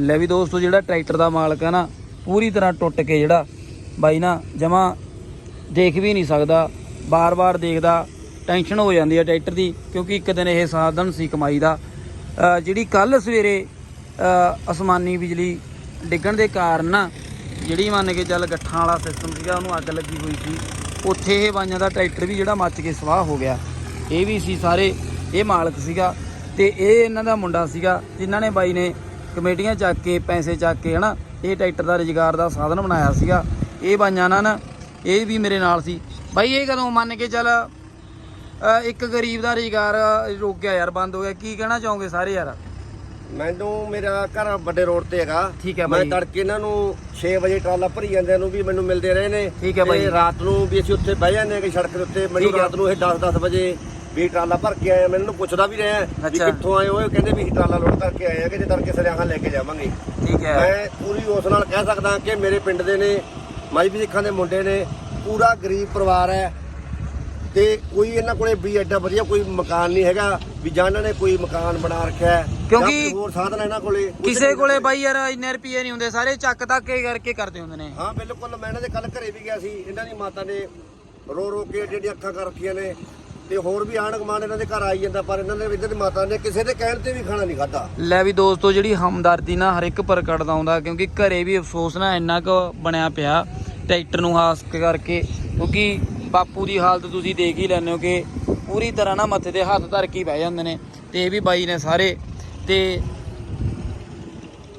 ਲੈ ਵੀ ਦੋਸਤੋ, ਜਿਹੜਾ ਟਰੈਕਟਰ ਦਾ ਮਾਲਕ ਹੈ ਨਾ, ਪੂਰੀ ਤਰ੍ਹਾਂ ਟੁੱਟ ਕੇ ਜਿਹੜਾ ਬਾਈ ਨਾ ਜਮਾ ਦੇਖ ਵੀ ਨਹੀਂ ਸਕਦਾ, ਬਾਰ-ਬਾਰ ਦੇਖਦਾ ਟੈਨਸ਼ਨ ਹੋ ਜਾਂਦੀ ਹੈ ਟਰੈਕਟਰ ਦੀ, ਕਿਉਂਕਿ ਇੱਕ ਦਿਨ ਇਹ ਸਾਧਨ ਸੀ ਕਮਾਈ ਦਾ। ਜਿਹੜੀ ਕੱਲ ਸਵੇਰੇ ਅਸਮਾਨੀ ਬਿਜਲੀ ਡਿੱਗਣ ਦੇ ਕਾਰਨ ਨਾ, ਜਿਹੜੀ ਮੰਨ ਕੇ ਚੱਲ ਗੱਠਾਂ ਵਾਲਾ ਸਿਸਟਮ ਸੀਗਾ, ਉਹਨੂੰ ਅੱਗ ਲੱਗੀ ਹੋਈ ਸੀ। ਉੱਥੇ ਇਹ ਬਾਈਆਂ ਦਾ ਟਰੈਕਟਰ ਵੀ ਜਿਹੜਾ ਮੱਚ ਕੇ ਸਵਾਹ ਹੋ ਗਿਆ। ਇਹ ਵੀ ਸੀ ਸਾਰੇ, ਇਹ ਮਾਲਕ ਸੀਗਾ। ਤੇ ਇਹ ਇਹਨਾਂ ਦਾ ਮੁੰਡਾ ਸੀਗਾ, ਜਿਨ੍ਹਾਂ ਨੇ ਬਾਈ ਨੇ ਕਮੇਟੀਆਂ ਚੱਕ ਕੇ ਪੈਸੇ ਚੱਕ ਕੇ ਹਨਾ ਇਹ ਟਰੈਕਟਰ ਦਾ ਰੁਜ਼ਗਾਰ ਦਾ ਸਾਧਨ ਬਣਾਇਆ ਸੀਗਾ। ਇਹ ਬਾਈਆਂ ਨਾਲ ਇਹ ਵੀ ਮੇਰੇ ਨਾਲ ਸੀ। ਬਾਈ ਇਹ ਕਦੋਂ ਮੰਨ ਕੇ ਚੱਲ ਇੱਕ ਗਰੀਬ ਦਾ ਰੁਜ਼ਗਾਰ ਰੁਕ ਗਿਆ ਯਾਰ ਬੰਦ ਹੋ ਗਿਆ। ਕੀ ਕਹਿਣਾ ਚਾਹੋਗੇ ਸਾਰੇ ਯਾਰ? ਮੈਨੂੰ ਮੇਰਾ ਘਰ ਵੱਡੇ ਰੋਡ ਤੇ ਹੈਗਾ। ਠੀਕ ਹੈ ਮੈਂ ਬਾਈ। ਤੜਕੇ ਇਹਨਾਂ ਨੂੰ 6 ਵਜੇ ਟਰਾਲਾ ਭਰੀ ਜਾਂਦਿਆਂ ਨੂੰ ਵੀ ਮੈਨੂੰ ਮਿਲਦੇ ਰਹੇ ਨੇ। ਠੀਕ ਹੈ ਬਾਈ। ਰਾਤ ਨੂੰ ਵੀ ਅਸੀਂ ਉੱਥੇ ਬਹਿ ਜਾਂਦੇ ਹਾਂ ਕਿ ਸੜਕ ਦੇ ਉੱਤੇ। ਮੈਨੂੰ। ਰਾਤ ਨੂੰ ਇਹ 10-10 ਵਜੇ ਵੀ ਟਰਾਲਾ ਭਰ ਕੇ ਆਇਆ ਮੈਨੂੰ ਪੁੱਛਦਾ ਵੀ ਰਿਹਾ ਵੀ ਅੱਛਾ। ਕਿੱਥੋਂ ਆਏ ਹੋ ਇਹ ਕਹਿੰਦੇ ਵੀ ਅਸੀਂ ਟਰਾਲਾ ਲੋਡ ਕਰਕੇ ਆਏ ਆ ਕਿ ਜੇ ਤੜਕੇ ਸਰਿਆਹਾਂ ਲੈ ਕੇ ਜਾਵਾਂਗੇ। ਠੀਕ ਹੈ। ਮੈਂ ਪੂਰੀ ਉਸ ਨਾਲ ਕਹਿ ਸਕਦਾ ਕਿ ਮੇਰੇ ਪਿੰਡ ਦੇ ਨੇ ਮਾਈ ਸਿੱਖਾਂ ਦੇ ਮੁੰਡੇ ਨੇ ਪੂਰਾ ਗਰੀਬ ਪਰਿਵਾਰ ਹੈ ਤੇ ਕੋਈ ਇਹਨਾਂ ਕੋਲੇ ਵੀ ਐਡਾ ਵਧੀਆ ਕੋਈ ਮਕਾਨ ਨਹੀਂ ਹੈਗਾ ਵੀ ਜਾਂ ਇਹਨਾਂ ਨੇ ਕੋਈ ਮਕਾਨ ਬਣਾ ਰੱਖਿਆ ਹੈ ਜਾਂ ਕਿਉਂਕਿ ਕੋਈ ਹੋਰ ਸਾਧਨ ਇਹਨਾਂ ਕੋਲੇ ਕੁਛ ਕਿਸੇ ਨਹੀਂ ਕੋਲੇ ਬਾਈ ਯਾਰ ਇੰਨੇ ਰੁਪਏ ਨਹੀਂ ਹੁੰਦੇ ਸਾਰੇ ਚੱਕ ਤੱਕ ਕੇ ਕਰਕੇ ਕਰਦੇ ਹੁੰਦੇ ਨੇ। ਹਾਂ ਬਿਲਕੁਲ ਮੈਂ ਇਹਨਾਂ ਦੇ ਕੱਲ ਘਰੇ ਵੀ ਗਿਆ ਸੀ ਇਹਨਾਂ ਦੀ ਮਾਤਾ ਨੇ ਰੋ ਰੋ ਕੇ ਜਿਹੜੀ ਅੱਖਾਂ ਕਰ ਰੱਖੀਆਂ ਨੇ ਤੇ ਹੋਰ ਵੀ ਆਣ ਗੁਆਂਢ ਇਹਨਾਂ ਦੇ ਘਰ ਆਈ ਜਾਂਦਾ, ਪਰ ਇਹਨਾਂ ਨੇ ਇਹਨਾਂ ਦੀ ਮਾਤਾ ਨੇ ਕਿਸੇ ਦੇ ਕਹਿਣ ਤੇ ਵੀ ਖਾਣਾ ਨਹੀਂ ਖਾਧਾ। ਲੈ ਵੀ ਦੋਸਤੋ, ਜਿਹੜੀ ਹਮਦਰਦੀ ਨਾ ਹਰ ਇੱਕ ਪ੍ਰਗਟ ਆਉਂਦਾ, ਕਿਉਂਕਿ ਘਰੇ ਵੀ ਅਫਸੋਸ ਨਾ ਇੰਨਾ ਕੁ ਬਣਿਆ ਪਿਆ ਟਰੈਕਟਰ ਨੂੰ ਹਾਸ ਕਰਕੇ, ਕਿਉਂਕਿ ਬਾਪੂ ਦੀ ਹਾਲਤ ਤੁਸੀਂ ਦੇਖ ਹੀ ਲੈਂਦੇ ਹੋ ਕਿ ਪੂਰੀ ਤਰ੍ਹਾਂ ਨਾ ਮੱਥੇ ਤੇ ਹੱਥ ਧਰ ਕੇ ਬਹਿ ਜਾਂਦੇ ਨੇ, ਤੇ ਇਹ ਵੀ ਬਾਈ ਨੇ ਸਾਰੇ। ਤੇ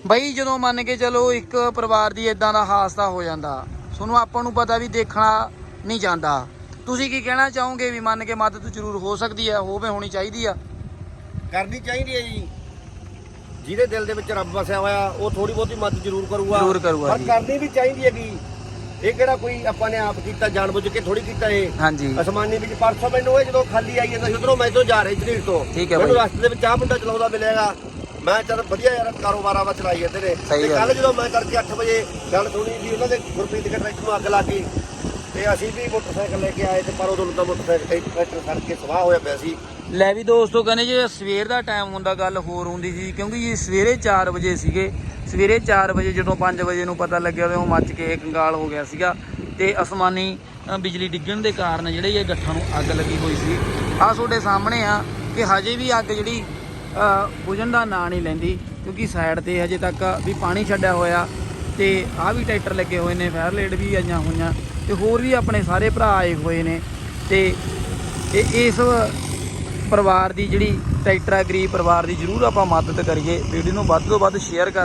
ਬਈ ਜਦੋਂ ਮੰਨ ਕੇ ਚਲੋ ਇੱਕ ਪਰਿਵਾਰ ਦੀ ਇਦਾਂ ਦਾ ਹਾਦਸਾ ਹੋ ਜਾਂਦਾ, ਤੁਹਾਨੂੰ ਆਪਾਂ ਨੂੰ ਪਤਾ ਵੀ ਦੇਖਣਾ ਨਹੀਂ ਜਾਂਦਾ। ਤੁਸੀਂ ਕੀ ਕਹਿਣਾ ਚਾਹੋਗੇ ਵੀ ਮੰਨ ਕੇ ਮਦਦ ਜ਼ਰੂਰ ਹੋ ਸਕਦੀ ਹੈ ਹੋਵੇ ਹੋਣੀ ਚਾਹੀਦੀ ਆ? ਕਰਨੀ ਚਾਹੀਦੀ ਹੈ ਜੀ। ਜਿਹਦੇ ਦਿਲ ਦੇ ਵਿੱਚ ਰੱਬ ਵਸਿਆ ਹੋਇਆ ਉਹ ਥੋੜੀ ਬਹੁਤੀ ਮਦਦ ਜ਼ਰੂਰ ਕਰੂਗਾ। ਜ਼ਰੂਰ ਕਰੂਗਾ ਪਰ ਜੀ। ਕਰਨੀ ਵੀ ਚਾਹੀਦੀ ਹੈਗੀ। ਇਹ ਕਿਹੜਾ ਕੋਈ ਆਪਾਂ ਨੇ ਆਪ ਕੀਤਾ ਜਾਣਬੁੱਝ ਕੇ ਥੋੜੀ ਕੀਤਾ ਇਹ? ਹਾਂਜੀ। ਅਸਮਾਨੀ ਵਿੱਚ ਪਰਸੋਂ ਮੈਨੂੰ ਇਹ ਜਦੋਂ ਖਾਲੀ ਆਈ ਜਾਂਦਾ ਸੀ ਉਧਰੋਂ ਮੈਂ ਤੋਂ ਜਾ ਰਹੀ ਝੀਲ ਤੋਂ। ਠੀਕ ਹੈ ਮੈਨੂੰ ਬਾਈ। ਰਸਤੇ ਦੇ ਵਿੱਚ ਆਹ ਮੁੰਡਾ ਚਲਾਉਂਦਾ ਮਿਲੇਗਾ ਮੈਂ ਚੱਲ ਵਧੀਆ ਯਾਰ ਕਾਰੋਬਾਰਾਂ ਵਾ ਚਲਾਈ ਜਾਂਦੇ ਨੇ। ਸਹੀ ਗੱਲ ਕੱਲ ਜਦੋਂ ਮੈਂ ਕਰਕੇ 8 ਵਜੇ ਗੱਲ ਸੁਣੀ ਵੀ ਉਹਨਾਂ ਦੇ ਗੁਰਪ੍ਰੀਤ ਦੇ ਟਰੈਕਟਰ ਨੂੰ ਅੱਗ ਲੱਗ ਗਈ। ਤੇ ਅਸੀਂ ਵੀ ਮੋਟਰਸਾਈਕਲ ਲੈ ਕੇ ਆਏ ਤੇ ਪਰ ਉਦੋਂ ਤਾਂ ਮੋਟਰਸਾਈਕਲ ਤੇ ਟਰੈਕਟਰ ਸੜ ਕੇ ਸਵਾਹ ਹੋਇਆ ਪਿਆ ਸੀ। ਲੈ ਵੀ ਦੋਸਤੋ, ਕਹਿੰਦੇ ਜੇ ਸਵੇਰ ਦਾ ਟਾਈਮ ਹੁੰਦਾ, ਗੱਲ ਹੋਰ ਹੁੰਦੀ ਸੀ, ਕਿਉਂਕਿ ਇਹ ਸਵੇਰੇ 4 ਵਜੇ ਸੀਗੇ। ਸਵੇਰੇ 4 ਵਜੇ ਜਦੋਂ 5 ਵਜੇ ਨੂੰ ਪਤਾ ਲੱਗਿਆ ਤੇ ਉਹ ਮੱਚ ਕੇ ਕੰਗਾਲ ਹੋ ਗਿਆ ਸੀਗਾ। ਤੇ ਅਸਮਾਨੀ ਬਿਜਲੀ ਡਿੱਗਣ ਦੇ ਕਾਰਨ ਜਿਹੜੇ ਇਹ ਗੱਠਾਂ ਨੂੰ ਅੱਗ ਲੱਗੀ ਹੋਈ ਸੀ। ਆਹ ਤੁਹਾਡੇ ਸਾਹਮਣੇ ਆ ਕਿ ਹਜੇ ਵੀ ਅੱਗ ਜਿਹੜੀ ਬੁਝਣ ਦਾ ਨਾਂ ਨਹੀਂ ਲੈਂਦੀ, ਕਿਉਂਕਿ ਸਾਈਡ ਤੇ ਹਜੇ ਤੱਕ ਵੀ ਪਾਣੀ ਛੱਡਿਆ ਹੋਇਆ। ਤੇ ਆਹ ਵੀ ਟਰੈਕਟਰ ਲੱਗੇ ਹੋਏ ਨੇ ਫਾਇਰ ਲੇਡ ਵੀ ਆਈਆਂ ਹੋਈਆਂ। ਤੇ ਹੋਰ ਵੀ ਆਪਣੇ ਸਾਰੇ ਭਰਾ ਆਏ ਹੋਏ ਨੇ ਤੇ ਇਹ ਇਸ ਪਰਿਵਾਰ ਦੀ ਜਿਹੜੀ ਟਰੈਕਟਰ ਗਰੀਬ ਪਰਿਵਾਰ ਦੀ ਜਰੂਰ ਆਪਾਂ ਮਦਦ ਕਰੀਏ। ਵੀਡੀਓ ਨੂੰ ਵੱਧ ਤੋਂ ਵੱਧ ਸ਼ੇਅਰ ਕਰ